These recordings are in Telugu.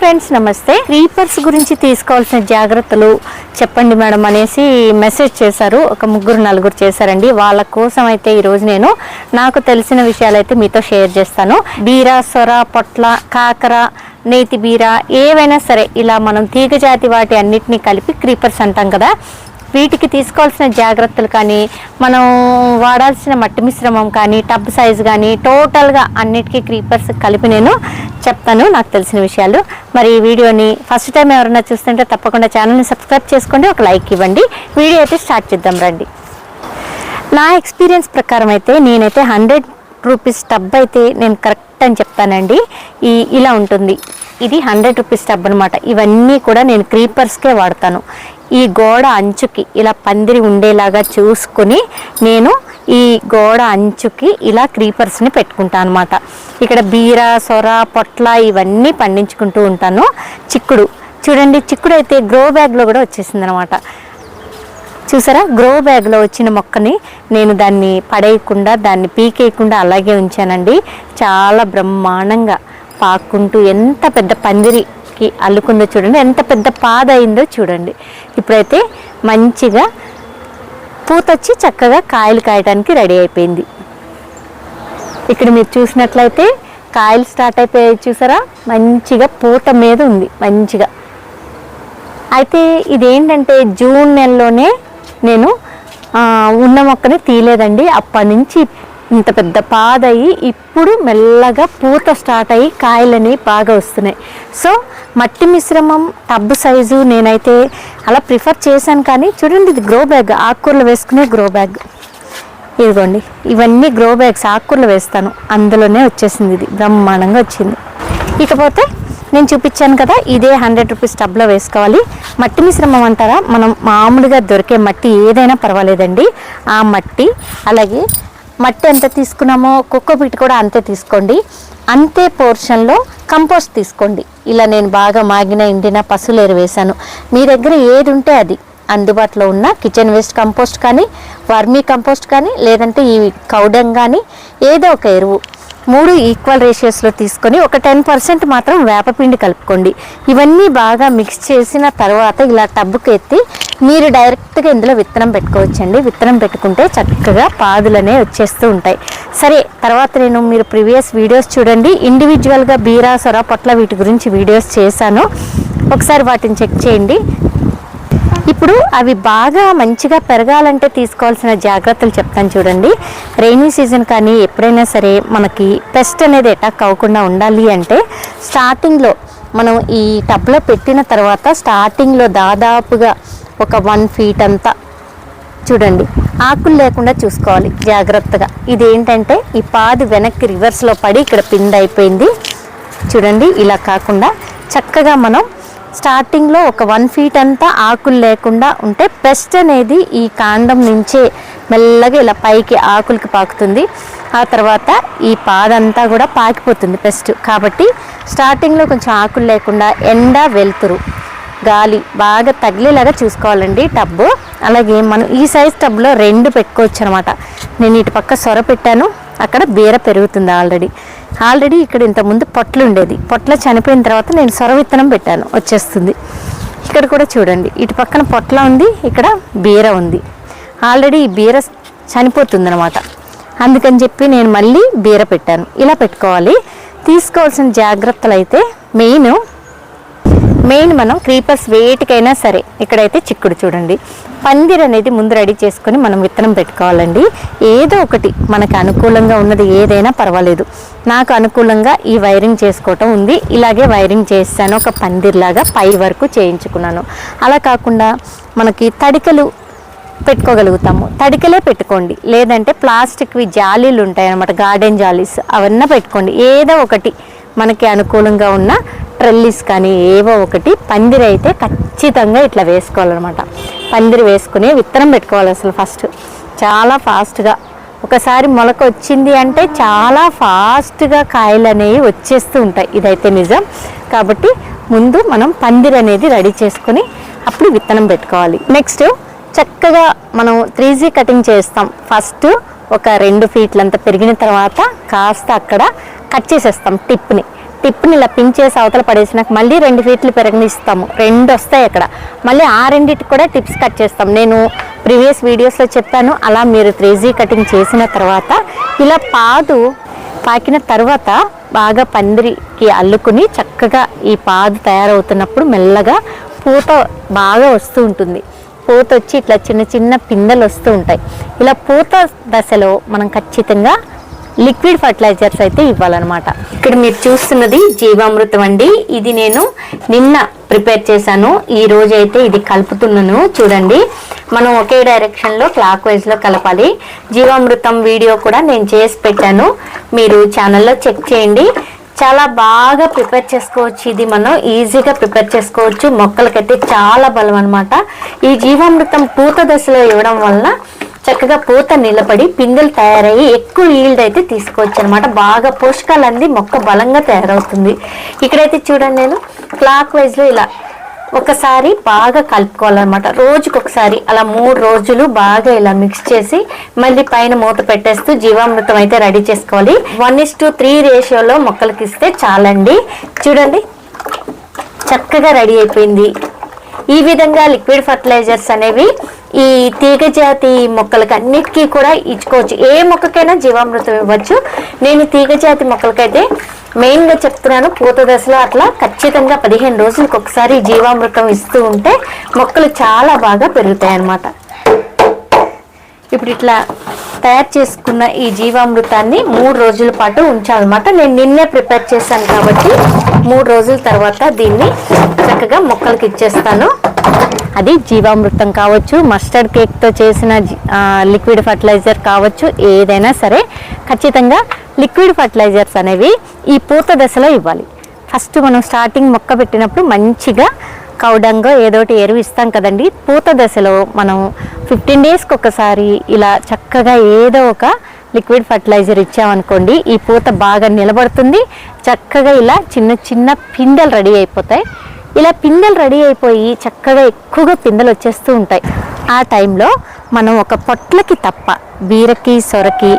ఫ్రెండ్స్ నమస్తే. క్రీపర్స్ గురించి తీసుకోవాల్సిన జాగ్రత్తలు చెప్పండి మేడం అనేసి మెసేజ్ చేశారు. ఒక ముగ్గురు నలుగురు చేశారండి. వాళ్ళ కోసం అయితే ఈరోజు నేను నాకు తెలిసిన విషయాలు అయితే మీతో షేర్ చేస్తాను. బీరా సొర పొట్ల కాకర నేతి బీర ఏవైనా సరే ఇలా మనం తీగజాతి వాటి అన్నిటినీ కలిపి క్రీపర్స్ అంటాం కదా. వీటికి తీసుకోవాల్సిన జాగ్రత్తలు కానీ మనం వాడాల్సిన మట్టి మిశ్రమం కానీ టబ్ సైజ్ కానీ టోటల్గా అన్నిటికీ క్రీపర్స్ కలిపి నేను చెప్తాను నాకు తెలిసిన విషయాలు. మరి ఈ వీడియోని ఫస్ట్ టైం ఎవరైనా చూస్తుంటే తప్పకుండా ఛానల్ని సబ్స్క్రైబ్ చేసుకోండి ఒక లైక్ ఇవ్వండి. వీడియో అయితే స్టార్ట్ చేద్దాం రండి. నా ఎక్స్పీరియన్స్ ప్రకారం అయితే నేనైతే హండ్రెడ్ రూపీస్ టబ్ అయితే నేను కరెక్ట్ అని చెప్తానండి. ఈ ఇలా ఉంటుంది. ఇది హండ్రెడ్ రూపీస్ టబ్ అనమాట ఇవన్నీ కూడా నేను క్రీపర్స్కే వాడతాను. ఈ గోడ అంచుకి ఇలా పందిరి ఉండేలాగా చూసుకొని నేను ఈ గోడ అంచుకి ఇలా క్రీపర్స్ని పెట్టుకుంటాను అనమాట ఇక్కడ బీర సొర పొట్ల ఇవన్నీ పండించుకుంటూ ఉంటాను. చిక్కుడు. చూడండి చిక్కుడు అయితే గ్రో బ్యాగ్లో కూడా వచ్చేసింది అనమాట చూసారా? గ్రో బ్యాగ్లో వచ్చిన మొక్కని నేను దాన్ని పడేయకుండా దాన్ని పీకేయకుండా అలాగే ఉంచానండి. చాలా బ్రహ్మాండంగా పాక్కుంటూ ఎంత పెద్ద పందిరికి అల్లుకుందో చూడండి ఎంత పెద్ద పాద అయిందో చూడండి. ఇప్పుడైతే మంచిగా పూతొచ్చి చక్కగా కాయలు కాయడానికి రెడీ అయిపోయింది. ఇక్కడ మీరు చూసినట్లయితే కాయలు స్టార్ట్ అయిపోయాయి చూసారా? మంచిగా పూత మీద ఉంది మంచిగా. అయితే ఇదేంటంటే జూన్ నెలలోనే నేను ఉన్న మొక్కని తీయలేదండి. అప్పటి నుంచి ఇంత పెద్ద పాదయ్యి ఇప్పుడు మెల్లగా పూత స్టార్ట్ అయ్యి కాయలని బాగా వస్తున్నాయి. సో మట్టి మిశ్రమం టబ్ సైజు నేనైతే అలా ప్రిఫర్ చేశాను కానీ చూడండి ఇది గ్రో బ్యాగ్ ఆకుకూరలు వేసుకునే గ్రో బ్యాగ్. ఇదిగోండి ఇవన్నీ గ్రో బ్యాగ్స్ ఆకుకూరలు వేస్తాను. అందులోనే వచ్చేసింది ఇది బ్రహ్మాండంగా వచ్చింది. ఇకపోతే నేను చూపించాను కదా ఇదే హండ్రెడ్ రూపీస్ టబ్లో వేసుకోవాలి. మట్టి మిశ్రమం అంటారా? మనం మామూలుగా దొరికే మట్టి ఏదైనా పర్వాలేదండి. ఆ మట్టి అలాగే మట్టి ఎంత తీసుకున్నామో కుక్కపీట కూడా అంతే తీసుకోండి. అంతే పోర్షన్లో కంపోస్ట్ తీసుకోండి. ఇలా నేను బాగా మాగిన ఎండిన పశువులేరు వేశాను. మీ దగ్గర ఏది ఉంటే అది. అందుబాటులో ఉన్న కిచెన్ వేస్ట్ కంపోస్ట్ కానీ వర్మీ కంపోస్ట్ కానీ లేదంటే ఈ కౌడం కానీ ఏదో ఒక ఎరువు. మూడు ఈక్వల్ రేషియోస్లో తీసుకొని ఒక టెన్ పర్సెంట్ మాత్రం వేపపిండి కలుపుకోండి. ఇవన్నీ బాగా మిక్స్ చేసిన తర్వాత ఇలా టబ్బుకి ఎత్తి మీరు డైరెక్ట్గా ఇందులో విత్తనం పెట్టుకోవచ్చండి. విత్తనం పెట్టుకుంటే చక్కగా పాదులనే వచ్చేస్తూ ఉంటాయి. సరే తర్వాత నేను మీరు ప్రీవియస్ వీడియోస్ చూడండి. ఇండివిజువల్గా బీరా సొర పొట్ల వీటి గురించి వీడియోస్ చేశాను. ఒకసారి వాటిని చెక్ చేయండి. ఇప్పుడు అవి బాగా మంచిగా పెరగాలంటే తీసుకోవాల్సిన జాగ్రత్తలు చెప్తాను చూడండి. రెయినీ సీజన్ కానీ ఎప్పుడైనా సరే మనకి పెస్ట్ అనేది అటాక్ అవ్వకుండా ఉండాలి అంటే స్టార్టింగ్లో మనం ఈ టబ్లో పెట్టిన తర్వాత స్టార్టింగ్లో దాదాపుగా ఒక వన్ ఫీట్ అంతా చూడండి. ఆకులు లేకుండా చూసుకోవాలి జాగ్రత్తగా. ఇది ఏంటంటే ఈ పాది వెనక్కి రివర్స్లో పడి ఇక్కడ పిండి అయిపోయింది చూడండి ఇలా కాకుండా చక్కగా మనం స్టార్టింగ్లో ఒక వన్ ఫీట్ అంతా ఆకులు లేకుండా ఉంటే పెస్ట్ అనేది ఈ కాండం నుంచే మెల్లగా ఇలా పైకి ఆకులకి పాకుతుంది. ఆ తర్వాత ఈ పాదంతా కూడా పాకిపోతుంది పెస్ట్ కాబట్టి స్టార్టింగ్లో కొంచెం ఆకులు లేకుండా ఎండ వెలుతురు. గాలి బాగా తగిలేలాగా చూసుకోవాలండి టబ్బు అలాగే మనం ఈ సైజ్ టబ్లో రెండు పెట్టుకోవచ్చు అనమాట నేను ఇటు పక్క సొర పెట్టాను. అక్కడ బీర పెరుగుతుంది ఆల్రెడీ. ఆల్రెడీ ఇక్కడ ఇంతకుముందు పొట్లు ఉండేది. పొట్ల చనిపోయిన తర్వాత నేను సొర విత్తనం పెట్టాను. వచ్చేస్తుంది. ఇక్కడ కూడా చూడండి. ఇటు పక్కన పొట్ల ఉంది. ఇక్కడ బీర ఉంది. ఆల్రెడీ ఈ బీర చనిపోతుంది అనమాట అందుకని చెప్పి నేను మళ్ళీ బీర పెట్టాను. ఇలా పెట్టుకోవాలి. తీసుకోవాల్సిన జాగ్రత్తలు అయితే మెయిన్ మెయిన్ మనం క్రీపర్స్ వేటికైనా సరే ఇక్కడైతే చిక్కుడు చూడండి. పందిర్ అనేది ముందు రెడీ చేసుకొని మనం విత్తనం పెట్టుకోవాలండి. ఏదో ఒకటి మనకు అనుకూలంగా ఉన్నది ఏదైనా పర్వాలేదు. నాకు అనుకూలంగా ఈ వైరింగ్ చేసుకోవటం ఉంది. ఇలాగే వైరింగ్ చేస్తాను. ఒక పందిర్లాగా పై వరకు చేయించుకున్నాను. అలా కాకుండా మనకి తడికలు పెట్టుకోగలుగుతాము. తడికలే పెట్టుకోండి. లేదంటే ప్లాస్టిక్వి జాలీలు ఉంటాయి అన్నమాట గార్డెన్ జాలీస్. అవన్నీ పెట్టుకోండి. ఏదో ఒకటి మనకి అనుకూలంగా ఉన్న ట్రెల్లిస్ కానీ ఏవో ఒకటి పందిరి అయితే ఖచ్చితంగా ఇట్లా వేసుకోవాలన్నమాట. పందిరి వేసుకుని విత్తనం పెట్టుకోవాలి అసలు ఫస్ట్. చాలా ఫాస్ట్గా. ఒకసారి మొలక వచ్చింది అంటే చాలా ఫాస్ట్గా కాయలు అనేవి వచ్చేస్తూ ఉంటాయి. ఇదైతే నిజం. కాబట్టి ముందు మనం పందిరి అనేది రెడీ చేసుకొని అప్పుడు విత్తనం పెట్టుకోవాలి. నెక్స్ట్ చక్కగా మనం త్రీజీ కటింగ్ చేస్తాం. ఫస్ట్ ఒక రెండు ఫీట్లంతా పెరిగిన తర్వాత కాస్త అక్కడ కట్ చేసేస్తాం టిప్ని. టిప్ని ఇలా పిన్ అవతల పడేసినాక మళ్ళీ రెండు ఫీట్లు పెరగనిస్తాము రెండు వస్తాయి అక్కడ. మళ్ళీ ఆ రెండింటికి కూడా టిప్స్ కట్ చేస్తాం. నేను ప్రీవియస్ వీడియోస్లో చెప్పాను. అలా మీరు త్రేజీ కటింగ్ చేసిన తర్వాత ఇలా పాదు పాకిన తర్వాత బాగా పందిరికి అల్లుకుని చక్కగా ఈ పాదు తయారవుతున్నప్పుడు మెల్లగా పూత బాగా వస్తూ ఉంటుంది. పూత వచ్చి ఇట్లా చిన్న చిన్న పిందెలు వస్తూ ఉంటాయి. ఇలా పూత దశలో మనం ఖచ్చితంగా లిక్విడ్ ఫర్టిలైజర్స్ అయితే ఇవ్వాలన్నమాట. ఇక్కడ మీరు చూస్తున్నది జీవామృతం అండి. ఇది నేను నిన్న ప్రిపేర్ చేశాను. ఈ రోజు అయితే ఇది కలుపుతున్నాను. చూడండి. మనం ఒకే డైరెక్షన్లో క్లాక్ వైజ్లో కలపాలి. జీవామృతం వీడియో కూడా నేను చేసి పెట్టాను. మీరు ఛానల్లో చెక్ చేయండి. చాలా బాగా ప్రిపేర్ చేసుకోవచ్చు ఇది మనం. ఈజీగా ప్రిపేర్ చేసుకోవచ్చు. మొక్కలకైతే చాలా బలం అనమాట ఈ జీవామృతం పూత దశలో ఇవ్వడం వలన చక్కగా పూత నిలబడి పిందెలు తయారయ్యి ఎక్కువ ఈల్డ్ అయితే తీసుకోవచ్చు అనమాట బాగా పోషకాలు అంది మొక్క బలంగా తయారవుతుంది. ఇక్కడైతే చూడండి నేను క్లాక్ వైజ్లో ఇలా ఒకసారి బాగా కలుపుకోవాలన్నమాట. రోజుకి ఒకసారి అలా మూడు రోజులు బాగా ఇలా మిక్స్ చేసి మళ్ళీ పైన మూత పెట్టేస్తూ జీవామృతం అయితే రెడీ చేసుకోవాలి. వన్ ఇస్ టు త్రీ రేషియోలో మొక్కలకి ఇస్తే చాలండి. చూడండి చక్కగా రెడీ అయిపోయింది. ఈ విధంగా లిక్విడ్ ఫర్టిలైజర్స్ అనేవి ఈ తీగ జాతి మొక్కలకి అన్నిటికీ కూడా ఇచ్చుకోవచ్చు. ఏ మొక్కకైనా జీవామృతం ఇవ్వచ్చు. నేను తీగ జాతి మొక్కలకైతే మెయిన్గా చెప్తున్నాను పూత దశలో అట్లా ఖచ్చితంగా పదిహేను రోజులకు ఒకసారి జీవామృతం ఇస్తూ ఉంటే మొక్కలు చాలా బాగా పెరుగుతాయి అన్నమాట ఇప్పుడు ఇట్లా తయారు చేసుకున్న ఈ జీవామృతాన్ని మూడు రోజుల పాటు ఉంచాలన్నమాట. నేను నిన్నే ప్రిపేర్ చేశాను కాబట్టి మూడు రోజుల తర్వాత దీన్ని చక్కగా మొక్కలకి ఇచ్చేస్తాను. అది జీవామృతం కావచ్చు మస్టర్డ్ కేక్తో చేసిన లిక్విడ్ ఫర్టిలైజర్ కావచ్చు ఏదైనా సరే ఖచ్చితంగా లిక్విడ్ ఫర్టిలైజర్స్ అనేవి ఈ పూత దశలో ఇవ్వాలి. ఫస్ట్ మనం స్టార్టింగ్ మొక్క పెట్టినప్పుడు మంచిగా కౌడంగో ఏదోటి ఎరువు ఇస్తాం కదండి. పూత దశలో మనం ఫిఫ్టీన్ డేస్కి ఒకసారి ఇలా చక్కగా ఏదో ఒక లిక్విడ్ ఫర్టిలైజర్ ఇచ్చామనుకోండి ఈ పూత బాగా నిలబడుతుంది. చక్కగా ఇలా చిన్న చిన్న పిందెలు రెడీ అయిపోతాయి. ఇలా పిందెలు రెడీ అయిపోయి చక్కగా ఎక్కువగా పిందెలు వచ్చేస్తూ ఉంటాయి. ఆ టైంలో మనం ఒక పొట్లకి తప్ప బీరకి సొరకి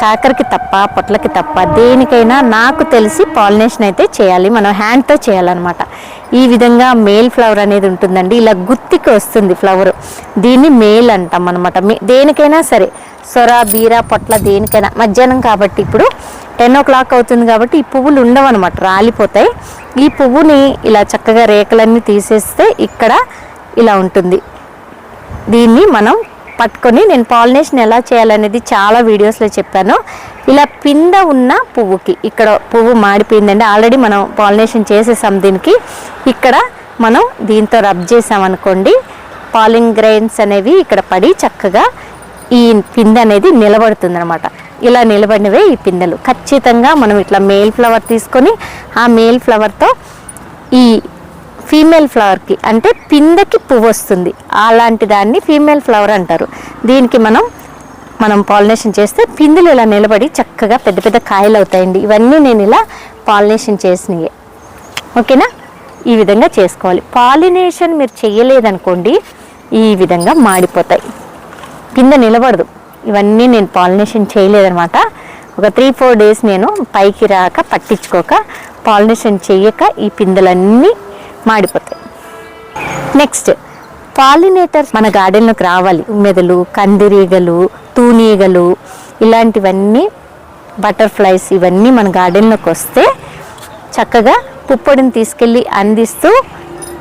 కాకరకి తప్ప పొట్లకి తప్ప దేనికైనా నాకు తెలిసి పాలినేషన్ అయితే చేయాలి. మనం హ్యాండ్తో చేయాలన్నమాట. ఈ విధంగా మేల్ ఫ్లవర్ అనేది ఉంటుందండి. ఇలా గుత్తికి వస్తుంది ఫ్లవర్. దీన్ని మేల్ అంటాం అనమాట దేనికైనా సరే సొర బీర పొట్ల దేనికైనా. మధ్యాహ్నం కాబట్టి ఇప్పుడు టెన్ ఓ క్లాక్ అవుతుంది కాబట్టి ఈ పువ్వులు ఉండవు అనమాట రాలిపోతాయి. ఈ పువ్వుని ఇలా చక్కగా రేకులన్నీ తీసేస్తే ఇక్కడ ఇలా ఉంటుంది. దీన్ని మనం పట్టుకొని నేను పాలినేషన్ ఎలా చేయాలనేది చాలా వీడియోస్లో చెప్పాను. ఇలా పింద ఉన్న పువ్వుకి ఇక్కడ పువ్వు మాడిపోయిందండి ఆల్రెడీ మనం పాలినేషన్ చేసేసాం దీనికి. ఇక్కడ మనం దీంతో రబ్ చేసామనుకోండి పాలింగ్ గ్రెయిన్స్ అనేవి ఇక్కడ పడి చక్కగా ఈ పిందె అనేది నిలబడుతుంది అనమాట ఇలా నిలబడినవే ఈ పిందెలు ఖచ్చితంగా మనం ఇట్లా మేల్ ఫ్లవర్ తీసుకొని ఆ మేల్ ఫ్లవర్తో ఈ ఫీమేల్ ఫ్లవర్కి అంటే పిందెకి పువ్వు వస్తుంది. అలాంటి దాన్ని ఫీమేల్ ఫ్లవర్ అంటారు. దీనికి మనం మనం పాలినేషన్ చేస్తే పిందెలు ఇలా నిలబడి చక్కగా పెద్ద పెద్ద కాయలు అవుతాయండి. ఇవన్నీ నేను ఇలా పాలినేషన్ చేసినవి ఓకేనా? ఈ విధంగా చేసుకోవాలి. పాలినేషన్ మీరు చేయలేదనుకోండి ఈ విధంగా మాడిపోతాయి. కింద నిలబడదు. ఇవన్నీ నేను పాలినేషన్ చేయలేదనమాట ఒక త్రీ ఫోర్ డేస్ నేను పైకి రాక పట్టించుకోక పాలినేషన్ చేయక ఈ పిందెలన్నీ మాడిపోతాయి. నెక్స్ట్ పాలినేటర్స్ మన గార్డెన్లోకి రావాలి. మెదలు కందిరీగలు తూనీగలు ఇలాంటివన్నీ బటర్ఫ్లైస్ ఇవన్నీ మన గార్డెన్లోకి వస్తే చక్కగా పుప్పొడిని తీసుకెళ్ళి అందిస్తూ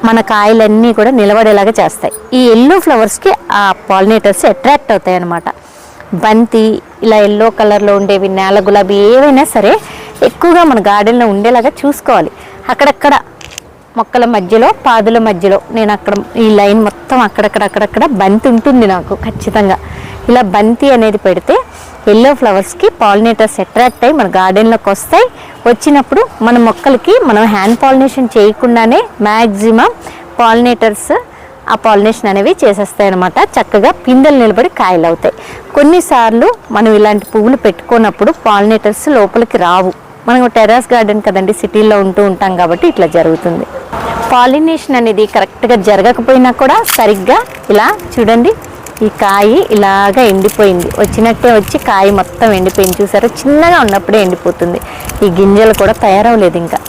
మన కాయలన్నీ కూడా నిలబడేలాగా చేస్తాయి. ఈ ఎల్లో ఫ్లవర్స్కి ఆ పాలినేటర్స్ అట్రాక్ట్ అవుతాయి అన్నమాట. బంతి ఇలా ఎల్లో కలర్లో ఉండేవి నేల గులాబీ ఏవైనా సరే ఎక్కువగా మన గార్డెన్లో ఉండేలాగా చూసుకోవాలి. అక్కడక్కడ మొక్కల మధ్యలో పాదుల మధ్యలో నేను అక్కడ ఈ లైన్ మొత్తం అక్కడక్కడ అక్కడక్కడ బంతి ఉంటుంది నాకు ఖచ్చితంగా. ఇలా బంతి అనేది పెడితే ఎల్లో ఫ్లవర్స్కి పాలినేటర్స్ అట్రాక్ట్ అయ్యి మన గార్డెన్లోకి వస్తాయి. వచ్చినప్పుడు మన మొక్కలకి మనం హ్యాండ్ పాలినేషన్ చేయకుండానే మ్యాక్సిమం పాలినేటర్స్ ఆ పాలినేషన్ అనేవి చేసేస్తాయి అనమాట చక్కగా పిందెలు నిలబడి కాయలు అవుతాయి. కొన్నిసార్లు మనం ఇలాంటి పువ్వులు పెట్టుకున్నప్పుడు పాలినేటర్స్ లోపలికి రావు. మనం టెర్రస్ గార్డెన్ కదండి సిటీలో ఉంటూ ఉంటాం కాబట్టి ఇట్లా జరుగుతుంది. పాలినేషన్ అనేది కరెక్ట్గా జరగకపోయినా కూడా సరిగ్గా ఇలా చూడండి ఈ కాయ ఇలాగా ఎండిపోయింది. వచ్చినట్టే వచ్చి కాయ మొత్తం ఎండిపోయింది. చూసారా? చిన్నగా ఉన్నప్పుడే ఎండిపోతుంది. ఈ గింజలు కూడా తయారవలేదు ఇంకా.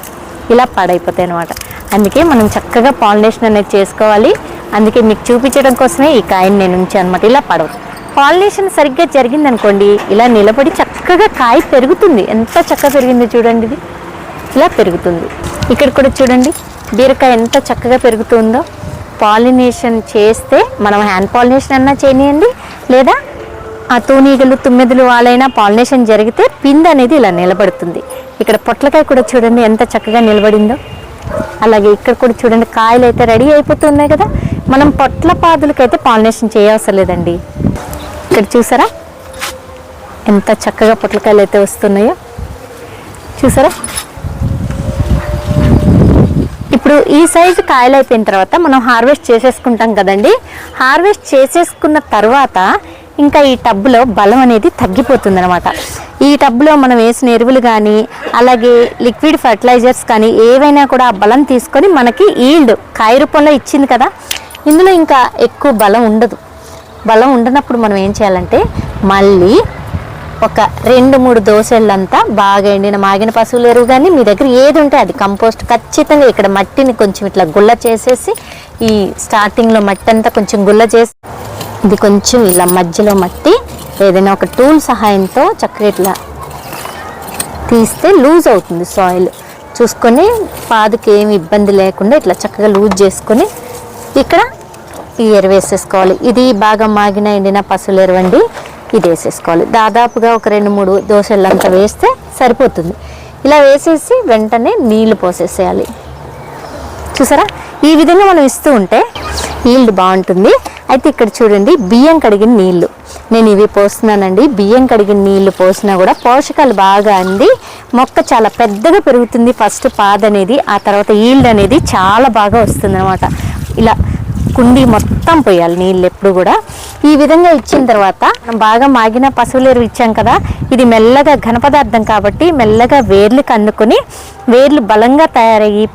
ఇలా పాడైపోతాయి అనమాట అందుకే మనం చక్కగా పాలినేషన్ అనేది చేసుకోవాలి. అందుకే మీకు చూపించడం కోసమే ఈ కాయని నేను ఉంచాను అనమాట ఇలా పడవు పాలినేషన్ సరిగ్గా జరిగిందనుకోండి ఇలా నిలబడి చక్కగా కాయ పెరుగుతుంది. ఎంత చక్కగా పెరిగిందో చూడండి ఇది. ఇలా పెరుగుతుంది. ఇక్కడ కూడా చూడండి బీరకాయ ఎంత చక్కగా పెరుగుతుందో. పాలినేషన్ చేస్తే మనం హ్యాండ్ పాలినేషన్ అన్నా చేయనియండి లేదా ఆ తూనీగలు తుమ్మెదలు వాళ్ళైనా పాలినేషన్ జరిగితే పిండి అనేది ఇలా నిలబడుతుంది. ఇక్కడ పొట్లకాయ కూడా చూడండి ఎంత చక్కగా నిలబడిందో. అలాగే ఇక్కడ కూడా చూడండి కాయలు అయితే రెడీ అయిపోతున్నాయి కదా. మనం పొట్ల పాదులకైతే పాలినేషన్ చేయవసరం లేదండి. ఇక్కడ చూసారా? ఎంత చక్కగా పొట్లకాయలు అయితే వస్తున్నాయో. చూసారా? ఇప్పుడు ఈ సైజు కాయలు అయిపోయిన తర్వాత మనం హార్వెస్ట్ చేసేసుకుంటాం కదండి. హార్వెస్ట్ చేసేసుకున్న తర్వాత ఇంకా ఈ టబ్లో బలం అనేది తగ్గిపోతుంది అనమాట ఈ టబ్లో మనం వేసిన ఎరువులు కానీ అలాగే లిక్విడ్ ఫర్టిలైజర్స్ కానీ ఏవైనా కూడా ఆ బలం తీసుకొని మనకి ఈల్డ్ కాయ రూపంలో ఇచ్చింది కదా. ఇందులో ఇంకా ఎక్కువ బలం ఉండదు. బలం ఉండనప్పుడు మనం ఏం చేయాలంటే మళ్ళీ ఒక రెండు మూడు దోశలంతా బాగా ఎండిన మాగిన పశువులు ఎరువు కానీ మీ దగ్గర ఏది ఉంటే అది కంపోస్ట్. ఖచ్చితంగా ఇక్కడ మట్టిని కొంచెం ఇట్లా గుల్ల చేసేసి ఈ స్టార్టింగ్లో మట్టి అంతా కొంచెం గుల్ల చేసి ఇది కొంచెం ఇలా మధ్యలో మట్టి ఏదైనా ఒక టూల్ సహాయంతో చక్కగా ఇట్లా తీస్తే లూజ్ అవుతుంది సాయిల్. చూసుకొని పాదుకి ఏమి ఇబ్బంది లేకుండా ఇట్లా చక్కగా లూజ్ చేసుకొని ఇక్కడ ఈ ఎరువు వేసేసుకోవాలి. ఇది బాగా మాగిన ఎండిన పశువుల ఎరువండి. ఇది వేసేసుకోవాలి దాదాపుగా ఒక రెండు మూడు దోశలంతా వేస్తే సరిపోతుంది. ఇలా వేసేసి వెంటనే నీళ్ళు పోసేసేయాలి. చూసారా? ఈ విధంగా మనం ఇస్తూ ఉంటే ఈల్డ్ బాగుంటుంది. అయితే ఇక్కడ చూడండి బియ్యం కడిగిన నీళ్ళు. నేను ఇవి పోస్తున్నానండి. బియ్యం కడిగిన నీళ్ళు పోసినా కూడా పోషకాలు బాగా అంది. మొక్క చాలా పెద్దగా పెరుగుతుంది. ఫస్ట్ పాద అనేది ఆ తర్వాత ఈల్డ్ అనేది చాలా బాగా వస్తుంది అనమాట ఇలా కుండీ మొత్తం పోయాలి నీళ్ళు ఎప్పుడు కూడా. ఈ విధంగా ఇచ్చిన తర్వాత బాగా మాగిన పశువులేరు ఇచ్చాం కదా ఇది మెల్లగా ఘనపదార్థం కాబట్టి మెల్లగా వేర్లు కన్నుకొని వేర్లు బలంగా తయారయ్యి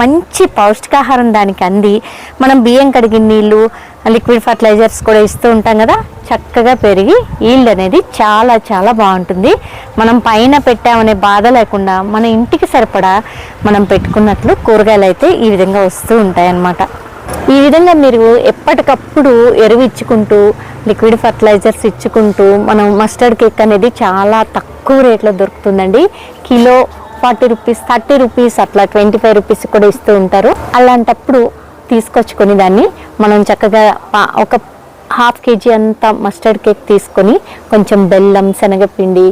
మంచి పౌష్టికాహారం దానికి అంది. మనం బియ్యం కడిగిన నీళ్ళు లిక్విడ్ ఫర్టిలైజర్స్ కూడా ఇస్తూ ఉంటాం కదా చక్కగా పెరిగి ఈల్డ్ అనేది చాలా చాలా బాగుంటుంది. మనం పైన పెట్టామనే బాధ లేకుండా మన ఇంటికి సరిపడా మనం పెట్టుకున్నట్లు కూరగాయలు అయితే ఈ విధంగా వస్తూ ఉంటాయి అన్నమాట ఈ విధంగా మీరు ఎప్పటికప్పుడు ఎరువు ఇచ్చుకుంటూ లిక్విడ్ ఫర్టిలైజర్స్ ఇచ్చుకుంటూ మనం మస్టర్డ్ కేక్ అనేది చాలా తక్కువ రేట్లో దొరుకుతుందండి. Kilo forty rupees thirty rupees అట్లా ట్వంటీ ఫైవ్ రూపీస్ కూడా ఇస్తూ ఉంటారు. అలాంటప్పుడు తీసుకొచ్చుకొని దాన్ని మనం చక్కగా ఒక హాఫ్ కేజీ అంత మస్టర్డ్ కేక్ తీసుకొని కొంచెం బెల్లం శనగపిండి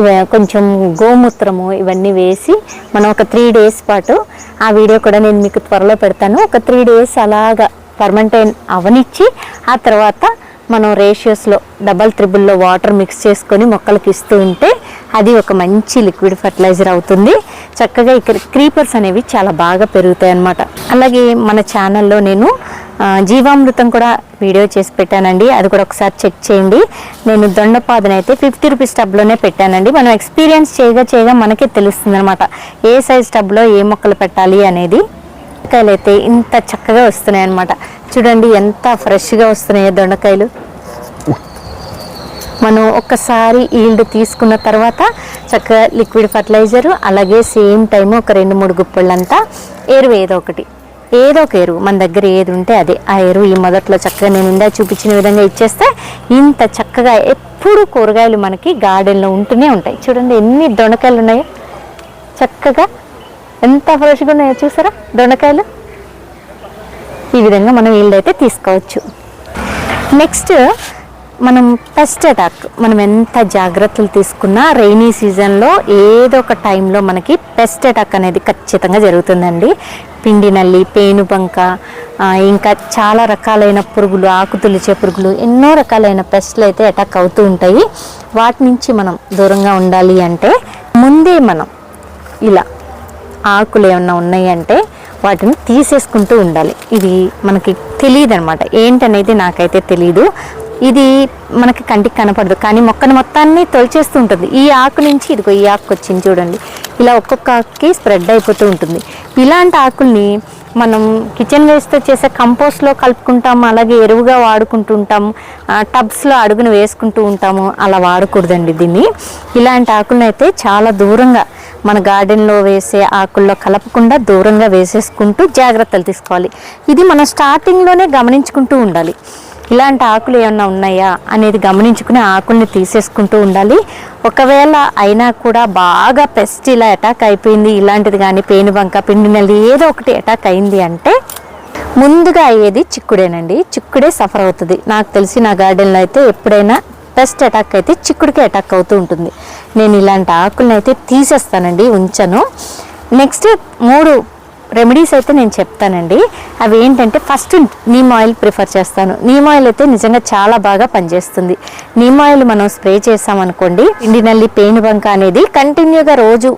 ఇవ కొంచెం గోమూత్రము ఇవన్నీ వేసి మనం ఒక త్రీ డేస్ పాటు ఆ వీడియో కూడా నేను మీకు త్వరలో పెడతాను. ఒక త్రీ డేస్ అలాగా ఫర్మెంటైన్ అవనిచ్చి ఆ తర్వాత మనం రేషియోస్లో డబల్ త్రిబుల్లో వాటర్ మిక్స్ చేసుకొని మొక్కలకి ఇస్తూ ఉంటే అది ఒక మంచి లిక్విడ్ ఫర్టిలైజర్ అవుతుంది. చక్కగా ఇక్కడ క్రీపర్స్ అనేవి చాలా బాగా పెరుగుతాయి అన్నమాట అలాగే మన ఛానల్లో నేను జీవామృతం కూడా వీడియో చేసి పెట్టానండి. అది కూడా ఒకసారి చెక్ చేయండి. నేను దొండపాదన అయితే ఫిఫ్టీ రూపీస్ టబ్లోనే పెట్టానండి. మనం ఎక్స్పీరియన్స్ చేయగా చేయగా మనకే తెలుస్తుంది అనమాట ఏ సైజ్ టబ్లో ఏ మొక్కలు పెట్టాలి అనేది దొండకాయలు అయితే ఇంత చక్కగా వస్తున్నాయి అనమాట చూడండి ఎంత ఫ్రెష్గా వస్తున్నాయో దొండకాయలు. మనం ఒక్కసారి ఈల్డ్ తీసుకున్న తర్వాత చక్కగా లిక్విడ్ ఫర్టిలైజర్ అలాగే సేమ్ టైం ఒక రెండు మూడు గుప్పళ్ళంతా ఎరువేదో ఒకటి. ఏదో ఒక ఎరువు. మన దగ్గర ఏది ఉంటే అదే. ఆ ఎరువు ఈ మొదట్లో చక్కగా నేను ఇందా చూపించిన విధంగా ఇచ్చేస్తే ఇంత చక్కగా ఎప్పుడు కూరగాయలు మనకి గార్డెన్లో ఉంటూనే ఉంటాయి. చూడండి ఎన్ని దొండకాయలు ఉన్నాయో. చక్కగా ఎంత ఫ్రెష్గా ఉన్నాయో చూసారా? దొండకాయలు ఈ విధంగా మనం వీళ్ళైతే అయితే తీసుకోవచ్చు. నెక్స్ట్ మనం పెస్ట్ అటాక్ మనం ఎంత జాగ్రత్తలు తీసుకున్నా రైనీ సీజన్లో ఏదో ఒక టైంలో మనకి పెస్ట్ అటాక్ అనేది ఖచ్చితంగా జరుగుతుందండి. పిండి నల్లి పేనుబంక ఇంకా చాలా రకాలైన పురుగులు ఆకు తొలిచే పురుగులు ఎన్నో రకాలైన పెస్ట్లు అయితే అటాక్ అవుతూ ఉంటాయి. వాటి నుంచి మనం దూరంగా ఉండాలి అంటే ముందే మనం ఇలా ఆకులు ఏమన్నా ఉన్నాయంటే వాటిని తీసేసుకుంటూ ఉండాలి. ఇది మనకి తెలియదు అనమాట ఏంటనేది నాకైతే తెలియదు ఇది మనకి కంటికి కనపడదు. కానీ మొక్కను మొత్తాన్ని తొలిచేస్తూ ఉంటుంది. ఈ ఆకు నుంచి ఇదిగో ఈ ఆకు వచ్చింది చూడండి. ఇలా ఒక్కొక్క ఆకుకి స్ప్రెడ్ అయిపోతూ ఉంటుంది. ఇలాంటి ఆకుల్ని మనం కిచెన్ వేస్ట్తో చేసే కంపోస్ట్లో కలుపుకుంటాము అలాగే ఎరువుగా వాడుకుంటూ ఉంటాము టబ్స్లో అడుగును వేసుకుంటూ ఉంటాము అలా వాడకూడదండి దీన్ని. ఇలాంటి ఆకులను అయితే చాలా దూరంగా మన గార్డెన్లో వేసే ఆకుల్లో కలపకుండా దూరంగా వేసేసుకుంటూ జాగ్రత్తలు తీసుకోవాలి. ఇది మనం స్టార్టింగ్లోనే గమనించుకుంటూ ఉండాలి. ఇలాంటి ఆకులు ఏమన్నా ఉన్నాయా అనేది గమనించుకుని ఆకుల్ని తీసేసుకుంటూ ఉండాలి. ఒకవేళ అయినా కూడా బాగా పెస్ట్ ఇలా అటాక్ అయిపోయింది ఇలాంటిది కానీ పేనుబంక పిండి నల్లి ఏదో ఒకటి అటాక్ అయింది అంటే ముందుగా అయ్యేది చిక్కుడేనండి. చిక్కుడే సఫర్ అవుతుంది. నాకు తెలిసి నా గార్డెన్లో అయితే ఎప్పుడైనా పెస్ట్ అటాక్ అయితే చిక్కుడికి అటాక్ అవుతూ ఉంటుంది. నేను ఇలాంటి ఆకులను అయితే తీసేస్తానండి ఉంచను. నెక్స్ట్ మూడు రెమెడీస్ అయితే నేను చెప్తానండి. అవి ఏంటంటే ఫస్ట్ నీమ్ ఆయిల్ ప్రిఫర్ చేస్తాను. నీమ్ ఆయిల్ అయితే నిజంగా చాలా బాగా పనిచేస్తుంది. నీమ్ ఆయిల్ మనం స్ప్రే చేసామనుకోండి ఇండి నల్లి పేనుబంక అనేది కంటిన్యూగా రోజు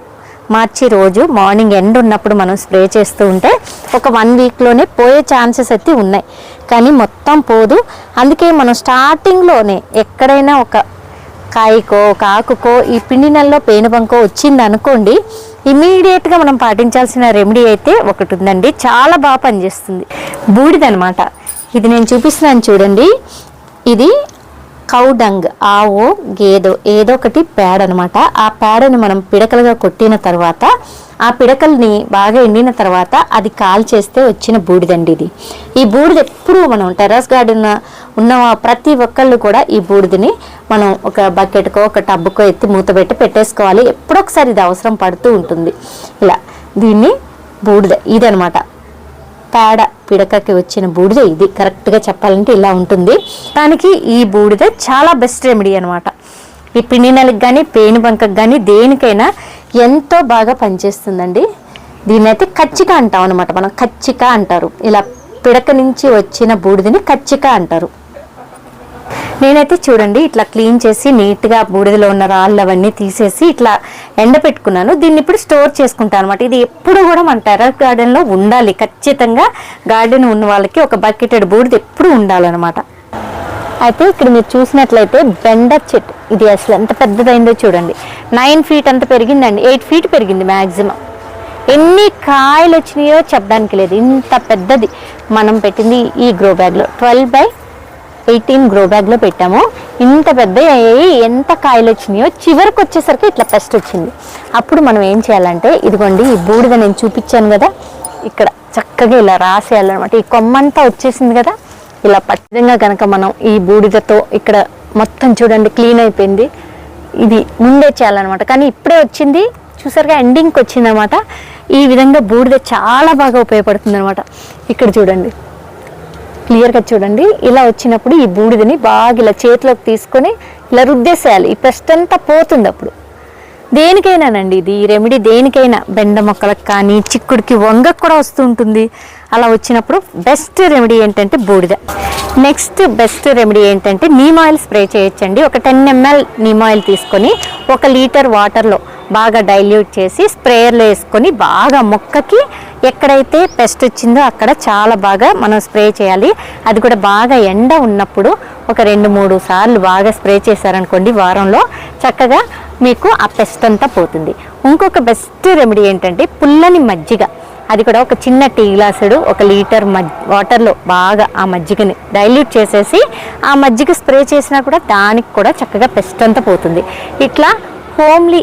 మార్చి రోజు మార్నింగ్ ఎండ్ ఉన్నప్పుడు మనం స్ప్రే చేస్తూ ఉంటే ఒక వన్ వీక్లోనే పోయే ఛాన్సెస్ అయితే ఉన్నాయి. కానీ మొత్తం పోదు. అందుకే మనం స్టార్టింగ్లోనే ఎక్కడైనా ఒక కాయకో ఒక ఆకుకో ఈ పిండి నెలలో పేనుబంకో వచ్చింది అనుకోండి ఇమీడియట్గా మనం పాటించాల్సిన రెమెడీ అయితే ఒకటి ఉందండి చాలా బాగా పనిచేస్తుంది. బూడిదనమాట. ఇది నేను చూపిస్తున్నాను చూడండి. ఇది కౌడంగ్. ఆవో గేదో ఏదో ఒకటి పేడ అనమాట ఆ పేడని మనం పిడకలుగా కొట్టిన తర్వాత ఆ పిడకల్ని బాగా ఎండిన తర్వాత అది కాల్ చేస్తే వచ్చిన బూడిదండి ఇది. ఈ బూడిద ఎప్పుడు మనం టెర్రస్ గార్డెన్ ఉన్న ప్రతి ఒక్కళ్ళు కూడా ఈ బూడిదని మనం ఒక బకెట్కో ఒక టబ్బుకో ఎత్తి మూతబెట్టి పెట్టేసుకోవాలి. ఎప్పుడొకసారి ఇది అవసరం పడుతూ ఉంటుంది. ఇలా దీన్ని బూడిద ఇదనమాట. పేడ పిడకకి వచ్చిన బూడిద ఇది. కరెక్ట్గా చెప్పాలంటే ఇలా ఉంటుంది. దానికి ఈ బూడిద చాలా బెస్ట్ రెమెడీ అనమాట. ఈ పిండి నెలకి కానీ పేను బంకకు కానీ దేనికైనా ఎంతో బాగా పనిచేస్తుందండి. దీన్ని అయితే కచ్చిక అంటాం అనమాట మనం. కచ్చిక అంటారు. ఇలా పిడక నుంచి వచ్చిన బూడిదని కచ్చిక అంటారు. నేనైతే చూడండి ఇట్లా క్లీన్ చేసి నీట్గా బూడిదలో ఉన్న రాళ్ళు అవన్నీ తీసేసి ఇట్లా ఎండ పెట్టుకున్నాను. దీన్ని ఇప్పుడు స్టోర్ చేసుకుంటాను అనమాట ఇది ఎప్పుడు కూడా మన టెర్రస్ గార్డెన్లో ఉండాలి. ఖచ్చితంగా గార్డెన్ ఉన్న వాళ్ళకి ఒక బకెటెడ్ బూడిద ఎప్పుడు ఉండాలన్నమాట. అయితే ఇక్కడ మీరు చూసినట్లయితే బెండ చెట్టు. ఇది అసలు ఎంత పెద్దదైందో చూడండి. నైన్ ఫీట్ అంత పెరిగిందండి. ఎయిట్ ఫీట్ పెరిగింది మ్యాక్సిమం ఎన్ని కాయలు వచ్చినాయో చెప్పడానికి లేదు. ఇంత పెద్దది. మనం పెట్టింది ఈ గ్రో బ్యాగ్లో ట్వెల్వ్ బై ఎయిటీన్ గ్రో బ్యాగ్లో పెట్టాము. ఇంత పెద్ద అయ్యాయి ఎంత కాయలు వచ్చినాయో చివరికి వచ్చేసరికి ఇట్లా పెస్ట్ వచ్చింది. అప్పుడు మనం ఏం చేయాలంటే ఇదిగోండి ఈ బూడిద నేను చూపించాను కదా. ఇక్కడ చక్కగా ఇలా రాసేయాలన్నమాట. ఈ కొమ్మంతా వచ్చేసింది కదా. ఇలా పచ్చంగా కనుక మనం ఈ బూడిదతో ఇక్కడ మొత్తం చూడండి క్లీన్ అయిపోయింది. ఇది ముందే చేయాలన్నమాట. కానీ ఇప్పుడే వచ్చింది. చూసారుగా ఎండింగ్కి వచ్చిందనమాట ఈ విధంగా బూడిద చాలా బాగా ఉపయోగపడుతుంది అనమాట ఇక్కడ చూడండి. క్లియర్గా చూడండి. ఇలా వచ్చినప్పుడు ఈ బూడిదని బాగా ఇలా చేతిలోకి తీసుకొని ఇలా రుద్దేసేయాలి. ఈ పెస్ట్ అంతా పోతుంది అప్పుడు. దేనికైనానండి ఇది? ఈ రెమెడీ దేనికైనా? బెండ మొక్కలకు కానీ చిక్కుడికి వంగకు కూడా వస్తూ ఉంటుంది. అలా వచ్చినప్పుడు బెస్ట్ రెమెడీ ఏంటంటే బూడిద. నెక్స్ట్ బెస్ట్ రెమెడీ ఏంటంటే నీమ్ ఆయిల్ స్ప్రే చేయొచ్చండి. ఒక టెన్ ఎంఎల్ నీమ్ ఆయిల్ తీసుకొని ఒక లీటర్ వాటర్లో బాగా డైల్యూట్ చేసి స్ప్రేయర్లో వేసుకొని బాగా మొక్కకి ఎక్కడైతే పెస్ట్ వచ్చిందో అక్కడ చాలా బాగా మనం స్ప్రే చేయాలి. అది కూడా బాగా ఎండ ఉన్నప్పుడు ఒక రెండు మూడు సార్లు బాగా స్ప్రే చేశారనుకోండి వారంలో చక్కగా మీకు ఆ పెస్ట్ అంతా పోతుంది. ఇంకొక బెస్ట్ రెమెడీ ఏంటంటే పుల్లని మజ్జిగ. అది కూడా ఒక చిన్న టీ గ్లాసుడు ఒక లీటర్ మజ్ వాటర్లో బాగా ఆ మజ్జిగని డైల్యూట్ చేసేసి ఆ మజ్జిగ స్ప్రే చేసినా కూడా దానికి కూడా చక్కగా పెస్ట్ అంతా పోతుంది. ఇట్లా హోమ్లీ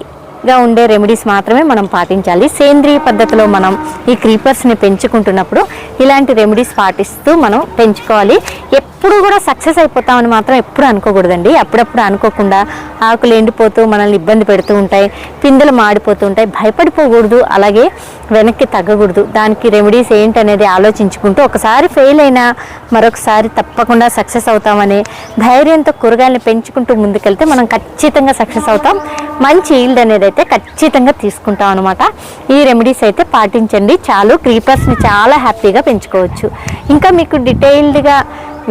గా ఉండే రెమెడీస్ మాత్రమే మనం పాటించాలి. సేంద్రియ పద్ధతిలో మనం ఈ క్రీపర్స్ని పెంచుకుంటున్నప్పుడు ఇలాంటి రెమెడీస్ పాటిస్తూ మనం పెంచుకోవాలి. ఎప్పుడు కూడా సక్సెస్ అయిపోతామని మాత్రం ఎప్పుడు అనుకోకూడదండి. అప్పుడప్పుడు అనుకోకుండా ఆకులు ఎండిపోతూ మనల్ని ఇబ్బంది పెడుతూ ఉంటాయి పిందెలు మాడిపోతూ ఉంటాయి భయపడిపోకూడదు అలాగే వెనక్కి తగ్గకూడదు. దానికి రెమెడీస్ ఏంటనేది ఆలోచించుకుంటూ ఒకసారి ఫెయిల్ అయినా మరొకసారి తప్పకుండా సక్సెస్ అవుతామని ధైర్యంతో కూరగాయలను పెంచుకుంటూ ముందుకెళ్తే మనం ఖచ్చితంగా సక్సెస్ అవుతాం. మంచి ఈల్డ్ అనేది అయితే ఖచ్చితంగా తీసుకుంటాం అనమాట ఈ రెమెడీస్ అయితే పాటించండి. చాలు క్రీపర్స్ని చాలా హ్యాపీగా పెంచుకోవచ్చు. ఇంకా మీకు డీటెయిల్డ్గా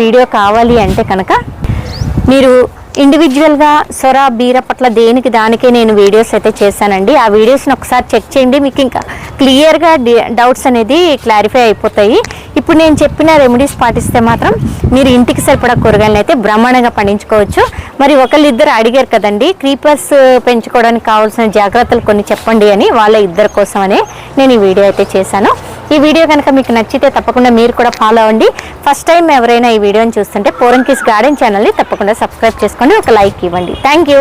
వీడియో కావాలి అంటే కనుక మీరు ఇండివిజువల్గా సొర బీర పట్ల దేనికి దానికే నేను వీడియోస్ అయితే చేశానండి. ఆ వీడియోస్ని ఒకసారి చెక్ చేయండి. మీకు ఇంకా క్లియర్గా డౌట్స్ అనేది క్లారిఫై అయిపోతాయి. ఇప్పుడు నేను చెప్పిన రెమెడీస్ పాటిస్తే మాత్రం మీరు ఇంటికి సరిపడా కూరగాయలను అయితే బ్రహ్మాండంగా పండించుకోవచ్చు. మరి ఒకళ్ళిద్దరు అడిగారు కదండి క్రీపర్స్ పెంచుకోవడానికి కావాల్సిన జాగ్రత్తలు కొన్ని చెప్పండి అని వాళ్ళ ఇద్దరి కోసమనే నేను ఈ వీడియో అయితే చేశాను. ఈ వీడియో కనుక మీకు నచ్చితే తప్పకుండా మీరు కూడా ఫాలో అవ్వండి. ఫస్ట్ టైం ఎవరైనా ఈ వీడియోని చూస్తుంటే పోరంకిస్ గార్డెన్ ఛానల్ని తప్పకుండా సబ్స్క్రైబ్ చేసుకోండి ఒక లైక్ ఇవ్వండి. Thank you